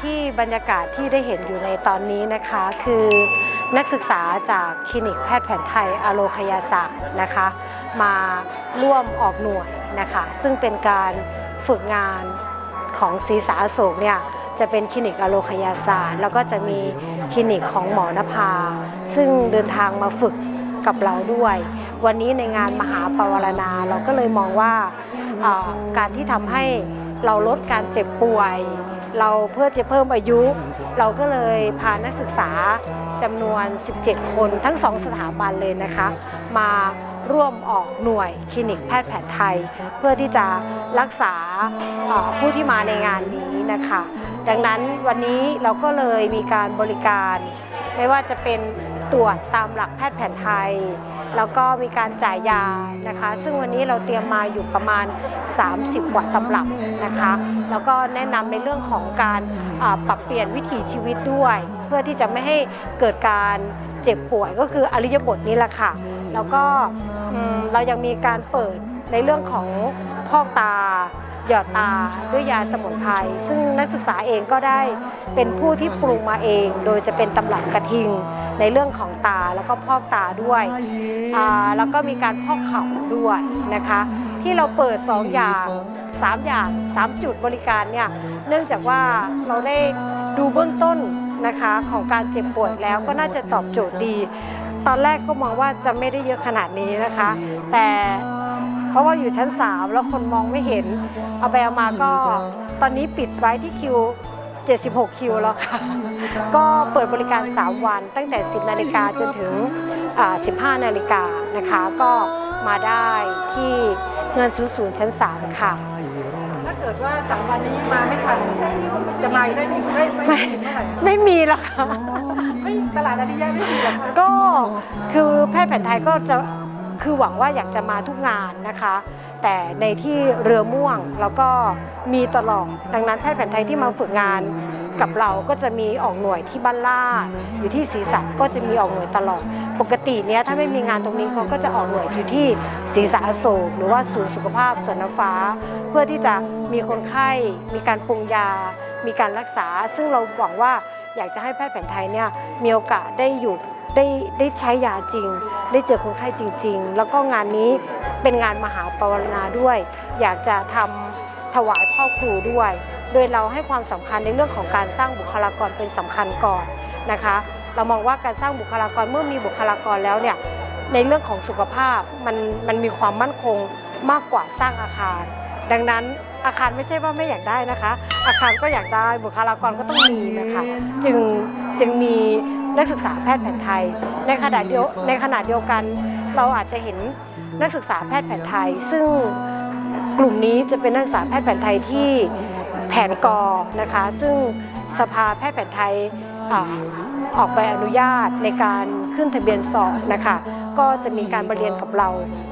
ที่บรรยากาศที่ได้เห็นอยู่ในตอนนี้นะคะ คือนักศึกษาจากคลินิกแพทย์แผนไทยอโลคยาศาสตร์นะคะ มาร่วมออกหน่วยนะคะ ซึ่งเป็นการฝึกงานของศรีสาโศกเนี่ยจะเป็นคลินิกอโลคยาศาสตร์ แล้วก็จะมีคลินิกของหมอนภา ซึ่งเดินทางมาฝึกกับเราด้วย วันนี้ในงานมหาปวารณาเราก็เลยมองว่าอ่าการที่ทำให้ เราลดการเจ็บป่วย เราเพื่อจะเพิ่มอายุ เราก็เลยพานักศึกษาจำนวน 17 คนทั้งสองสถาบันเลยนะคะ มาร่วมออกหน่วยคลินิกแพทย์แผนไทย เพื่อที่จะรักษาผู้ที่มาในงานนี้นะคะ ดังนั้นวันนี้เราก็เลยมีการบริการ ไม่ว่าจะเป็นตรวจตามหลักแพทย์แผนไทย แล้วก็มีการจ่ายยานะคะ ซึ่งวันนี้เราเตรียมมาอยู่ประมาณ 30 กว่าตำรับนะคะ แล้วก็แนะนำในเรื่องของการปรับเปลี่ยนวิถีชีวิตด้วย เพื่อที่จะไม่ให้เกิดการเจ็บป่วยก็คืออริยบทนี้แหละค่ะ แล้วก็เรายังมีการเปิดในเรื่องของพอกตา หยอดตาด้วยยาสมุนไพรซึ่งนักศึกษาเองก็ได้เป็นผู้ที่ปรุงมาเอง โดยจะเป็นตำรับกระทิงในเรื่องของตาแล้วก็พอกตาด้วยแล้วก็มีการพอกเข่าด้วยนะคะ ที่เราเปิด 2 อย่าง 3 อย่าง 3 จุดบริการเนี่ยเนื่องจากว่าเราได้ดูเบื้องต้นนะคะของการเจ็บปวยแล้วก็น่าจะตอบโจทย์ดี ตอนแรกก็มองว่าจะไม่ได้เยอะขนาดนี้นะคะ แต่ เพราะว่าอยู่ชั้น 3 แล้วคนมองไม่เห็น เอาไปเอามาก็ตอนนี้ปิดไว้ที่คิว 76 คิวแล้วค่ะ ก็เปิดบริการ 3 วัน ตั้งแต่ 10 นาฬิกาจนถึงอ่า15 นาฬิกานะคะ ก็มาได้ที่เงินศูนย์ศูนย์ชั้น 3 ค่ะ ถ้าเกิดว่าสามวันนี้มาไม่ทันจะมาอีกได้ไม่ไม่ไม่ถึงเมื่อไหร่ไม่มีแล้วค่ะ ไม่ตลาดอาริยะไม่มีหรอกค่ะก็คือแพทย์แผนไทยก็จะ คือหวังว่าอยากจะมาทุกงานนะคะ แต่ในที่เรือม่วงแล้วก็มีตลอดดังนั้นแพทย์แผนไทยที่มาฝึกงานกับเราก็จะมีออกหน่วยที่บ้านลาดอยู่ที่ศรีษะก็จะมีออกหน่วยตลอด ปกติเนี้ยถ้าไม่มีงานตรงนี้เขาก็จะออกหน่วยอยู่ที่ศรีษะอโศกหรือว่าศูนย์สุขภาพสวนน้ำฟ้า เพื่อที่จะมีคนไข้มีการปรุงยา มีการรักษา ซึ่งเราหวังว่าอยากจะให้แพทย์แผนไทยเนี่ยมีโอกาสได้อยู่ ได้ได้ใช้ยาจริง ได้เจอคนไข้จริง ๆ แล้วก็งานนี้เป็นงานมหาปวารณาด้วย อยากจะทำถวายพ่อครูด้วย โดยเราให้ความสำคัญในเรื่องของการสร้างบุคลากรเป็นสำคัญก่อนนะคะ เรามองว่าการสร้างบุคลากรเมื่อมีบุคลากรแล้วเนี่ยในเรื่องของสุขภาพมันมันมีความมั่นคงมากกว่าสร้างอาคาร ดังนั้นอาคารไม่ใช่ว่าไม่อยากได้นะคะ อาคารก็อยากได้บุคลากรก็ต้องมีนะคะ จึงจึงมี นักศึกษาแพทย์แผนไทย ในขณะเดียวในขณะเดียวกัน เราอาจจะเห็นนักศึกษาแพทย์แผนไทย ซึ่งกลุ่มนี้จะเป็นนักศึกษาแพทย์แผนไทยที่แผนกอนะคะซึ่งสภาแพทย์แผนไทยอ่าออกใบอนุญาตในการขึ้นทะเบียนสอบนะคะก็จะมีการมาเรียนกับเรา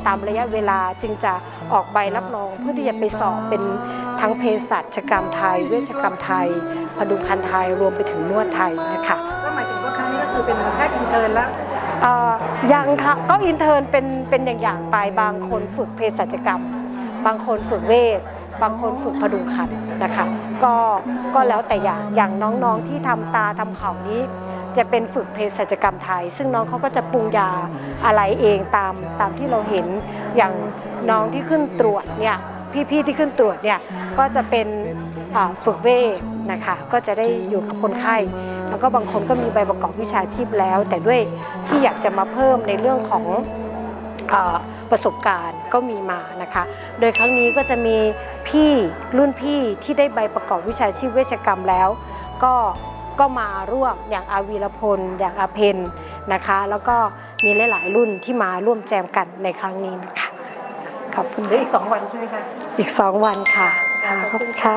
ตามระยะเวลาจึงจะออกใบรับรอง เพื่อที่จะไปสอบเป็นทั้งเภสัชกรรมไทย เวชกรรมไทยพดุงคันไทยรวมไปถึงนวดไทยนะคะ คือเป็นแพทย์อินเทอร์นแล้วเอ่อยังค่ะก็อินเทอร์นเป็นเป็นอย่างๆไปบางคนฝึกเภสัชกรรม บางคนฝึกเวชบางคนฝึกพดุงคันนะคะก็ก็แล้วแต่อย่างอย่างน้องๆที่ทำตาทำเข่านี้ จะเป็นฝึกเภสัชกรรมไทย ซึ่งน้องเขาก็จะปรุงยาอะไรเองตามตามที่เราเห็นอย่างน้องที่ขึ้นตรวจเนี่ยพี่ๆที่ขึ้นตรวจเนี่ยก็จะเป็นฝึกเวชนะคะก็จะได้อยู่กับคนไข้ ก็บางคนก็มีใบประกอบวิชาชีพแล้ว แต่ด้วยที่อยากจะมาเพิ่มในเรื่องของเออประสบการณ์ก็มีมานะคะ โดยครั้งนี้ก็จะมีพี่รุ่นพี่ที่ได้ใบประกอบวิชาชีพเวชกรรมแล้ว ก็ก็มาร่วมอย่างอาวีรพล อย่างอาเพนนะคะ แล้วก็มีหลาย ๆ รุ่นที่มาร่วมแจมกันในครั้งนี้นะคะขอบคุณหรืออีก2วันใช่ไหมคะอีก2วันค่ะค่ะขอบคุณค่ะ